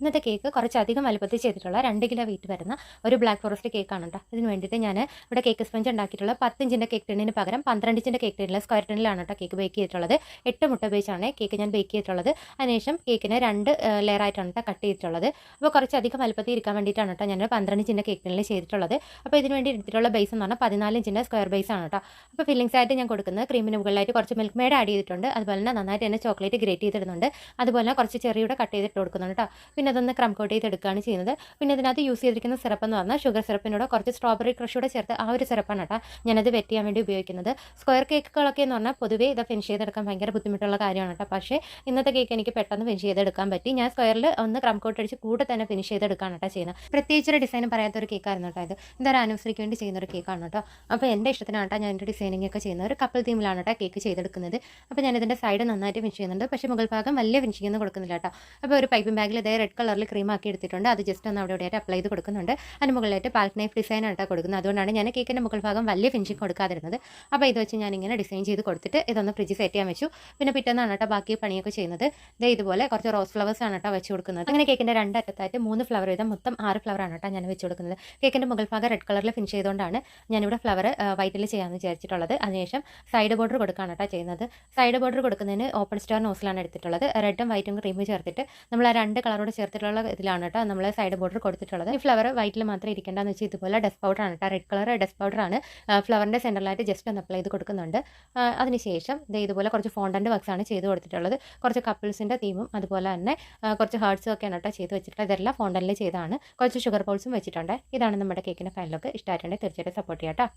ഇന്നത്തെ കേക്ക് കുറച്ചധികം വലുപ്പത്തിൽ ചെയ്തിട്ടുള്ള രണ്ട് കിലോ വെയിറ്റ് വരുന്ന ഒരു ബ്ലാക്ക് ഫോറസ്റ്റ് കേക്കാണ് കേട്ടോ ഇതിന് വേണ്ടിയിട്ട് ഞാൻ ഇവിടെ കേക്ക് സ്പഞ്ച് ഉണ്ടാക്കിയിട്ടുള്ള പത്തിഞ്ചിന്റെ കേക്ക് ടിന്നിന് പകരം പന്ത്രണ്ട് കേക്ക് ടിന്നിൽ സ്ക്വയർ ടിന്നിലാണ് കേട്ടോ കേക്ക് ബേക്ക് ചെയ്തിട്ടുള്ളത്. എട്ട് മുട്ട ഉപയോഗിച്ചാണ് കേക്ക് ഞാൻ ബേക്ക് ചെയ്തിട്ടുള്ളത്. അതിനുശേഷം കേക്കിനെ രണ്ട് ലെയർ ആയിട്ടാണ് കേട്ടോ കട്ട് ചെയ്തിട്ടുള്ളത്. അപ്പോൾ കുറച്ചധികം വലുപ്പത്തിൽ ഇരിക്കാൻ വേണ്ടിയിട്ടാണ് കേട്ടോ ഞാൻ പന്ത്രണ്ട് കേക്ക് ടിന്നിൽ ചെയ്തിട്ടുള്ളത്. അപ്പോൾ ഇതിന് വേണ്ടി എടുത്തിട്ടുള്ള ബേസ് എന്ന് പറഞ്ഞാൽ പതിനാല് ഇഞ്ചിന്റെ സ്ക്വയർ ബേസ് ആണ് കേട്ടോ അപ്പോൾ ഫില്ലിംഗ്സ് ആയിട്ട് ഞാൻ കൊടുക്കുന്നത് ക്രീമിന് മുകളിലായിട്ട് കുറച്ച് മിൽക്ക് മേഡ് ആഡ് ചെയ്തിട്ടുണ്ട്. അതുപോലെ തന്നെ നന്നായിട്ട് തന്നെ ചോക്ലേറ്റ് ഗ്രേറ്റ് ചെയ്തിട്ടുണ്ട് അതുപോലെ കുറച്ച് ചെറിയുടെ കട്ട് ചെയ്തിട്ട് കൊടുക്കുന്നുണ്ട് കേട്ടോ പിന്നെ അതൊന്ന് ക്രം കോട്ട് ചെയ്ത് ചെയ്തെടുക്കുകയാണ് ചെയ്യുന്നത്. പിന്നെ ഇതിനകത്ത് യൂസ് ചെയ്തിരിക്കുന്ന സിറപ്പ് എന്ന് പറഞ്ഞാൽ ഷുഗർ സിറപ്പിനോട് കുറച്ച് സ്ട്രോബെറി ക്രഷൂടെ ചേർത്ത് ആ ഒരു സിറപ്പാണ് കേട്ടോ ഞാനത് വെറ്റ് ചെയ്യാൻ വേണ്ടി ഉപയോഗിക്കുന്നത്. സ്ക്വയർ കേക്കുകളൊക്കെ എന്ന് പറഞ്ഞാൽ പൊതുവേ ഇത് ഫിനിഷ് ചെയ്തെടുക്കാൻ ഭയങ്കര ബുദ്ധിമുട്ടുള്ള കാര്യമാണ് കേട്ടോ. പക്ഷേ ഇന്നത്തെ കേക്ക് എനിക്ക് പെട്ടെന്ന് ഫിനിഷ് ചെയ്തെടുക്കാൻ പറ്റി. ഞാൻ സ്ക്വയറിൽ ഒന്ന് ക്രം കോട്ട് അടിച്ച് കൂടെ തന്നെ ഫിനിഷ് ചെയ്തെടുക്കാണ് കേട്ടോ ചെയ്യുന്നത്. പ്രത്യേകിച്ച് ഒരു ഡിസൈൻ പറയാത്ത ഒരു കേക്കായിരുന്നു കേട്ടോ ഇത്. ഇതൊരു ആനിവേഴ്സറിക്ക് വേണ്ടി ചെയ്യുന്ന ഒരു കേക്കാണ് കേട്ടോ. അപ്പോൾ എന്റെ ഇഷ്ടത്തിനാണ് കേട്ടോ ഞാൻ എന്റെ ഡിസൈനിങ് ഒക്കെ ചെയ്യുന്നത്. ഒരു കപ്പിൾ തീമിലാണ് കേട്ടോ കേക്ക് ചെയ്തെടുക്കുന്നത്. അപ്പോൾ ഞാൻ ഇതിന്റെ സൈഡ് നന്നായിട്ട് ഫിനിഷ് ചെയ്യുന്നുണ്ട്. പക്ഷേ മുകൾ ഭാഗം വലിയ ഫിനിഷിംഗ് ഒന്നും കൊടുക്കുന്നില്ല കേട്ടോ. അപ്പോൾ ഒരു പൈപ്പിംഗ് ബാഗിൽ ഇതേ റെഡ് കളറിൽ ക്രീം ആക്കി എടുത്തിട്ടുണ്ട്. അത് ജസ്റ്റ് ഒന്ന് അവിടെ ഇവിടെയായിട്ട് അപ്ലൈ ചെയ്ത് കൊടുക്കുന്നുണ്ട്. അതിന് മുകളിലായിട്ട് പാൽക്ക് നൈഫ് ഡിസൈൻ ആയിട്ടാണ് കൊടുക്കുന്നത്. അതുകൊണ്ടാണ് ഞാൻ കേക്കിന്റെ മുകൾ ഭാഗം വലിയ ഫിനിഷിംഗ് കൊടുക്കാതിരുന്നത്. അപ്പോൾ ഇത് വെച്ച് ഞാൻ ഇങ്ങനെ ഡിസൈൻ ചെയ്ത് കൊടുത്തിട്ട് ഇതൊന്ന് ഫ്രിഡ്ജ് സെറ്റ് ചെയ്യാൻ വെച്ചു. പിന്നെ പിറ്റേന്നാണ് കേട്ടോ ബാക്കി പണിയൊക്കെ ചെയ്യുന്നത്. ഇതേ ഇതുപോലെ കുറച്ച് റോസ് ഫ്ലവേഴ്സ് ആണ് കേട്ടോ വെച്ച് കൊടുക്കുന്നത്. അങ്ങനെ കേക്കിന്റെ രണ്ടറ്റത്തായിട്ട് മൂന്ന് ഫ്ലവർ ചെയ്താൽ മൊത്തം ആറ് ഫ്ലവർ ആണ് കേട്ടോ ഞാൻ വെച്ച് കൊടുക്കുന്നത്. കേക്കിന്റെ മുകൾ ഭാഗം റെഡ് കളറിൽ ഫിനിഷ് ചെയ്തുകൊണ്ടാണ് ഞാനിവിടെ ഫ്ലവർ വൈറ്റിൽ ചെയ്യാമെന്ന് വിചാരിച്ചിട്ടുള്ളത്. അതിനുശേഷം സൈഡ് ബോർഡർ കൊടുക്കുകയാണ് കേട്ടോ ചെയ്യുന്നത്. സൈഡ് ബോർഡർ കൊടുക്കുന്നതിന് ഓപ്പൺ സ്റ്റാർ നോസിലാണ് എടുത്തിട്ടുള്ളത്. റെഡും വൈറ്റും ക്രീമും ചേർത്തിട്ട് നമ്മൾ ആ രണ്ട് കളറോട് ചേർത്തിട്ടുള്ള ഇതിലാണ് കേട്ടോ നമ്മൾ സൈഡ് ബോർഡർ കൊടുത്തിട്ടുള്ളത്. ഈ ഫ്ലവർ വൈറ്റിൽ മാത്രം ഇരിക്കേണ്ടതെന്ന് വെച്ചാൽ ഇതുപോലെ ഡസ്റ്റ് പൗഡർ ആണ് കേട്ടോ. റെഡ് കളർ ഡസ്റ്റ് പൗഡർ ആണ്. ഫ്ലവറിന്റെ സെന്ററിലായിട്ട് ജസ്റ്റ് ഒന്ന് അപ്ലൈ ചെയ്ത് കൊടുക്കുന്നുണ്ട്. അതിനുശേഷം ദേ ഇതുപോലെ കുറച്ച് ഫോണ്ടന്റ് വർക്ക്സ് ആണ് ചെയ്ത് കൊടുത്തിട്ടുള്ളത്. കുറച്ച് കപ്പിൾസിന്റെ തീമും അതുപോലെ തന്നെ കുറച്ച് ഹേർട്സും ഒക്കെയാണ് കേട്ടോ ചെയ്ത് വെച്ചിട്ടുള്ളത്. ഇതെല്ലാം ഫോണ്ടനിൽ ചെയ്താണ് കുറച്ച് ഷുഗർ പൗൾസും വെച്ചിട്ടുണ്ട്. ഇതാണ് നമ്മുടെ കേക്കിന്റെ ഫൈനലൊക്കെ ഇഷ്ടമായിട്ടുണ്ടെങ്കിൽ തീർച്ചയായിട്ടും സപ്പോർട്ട് ചെയ്യാം കേട്ടോ.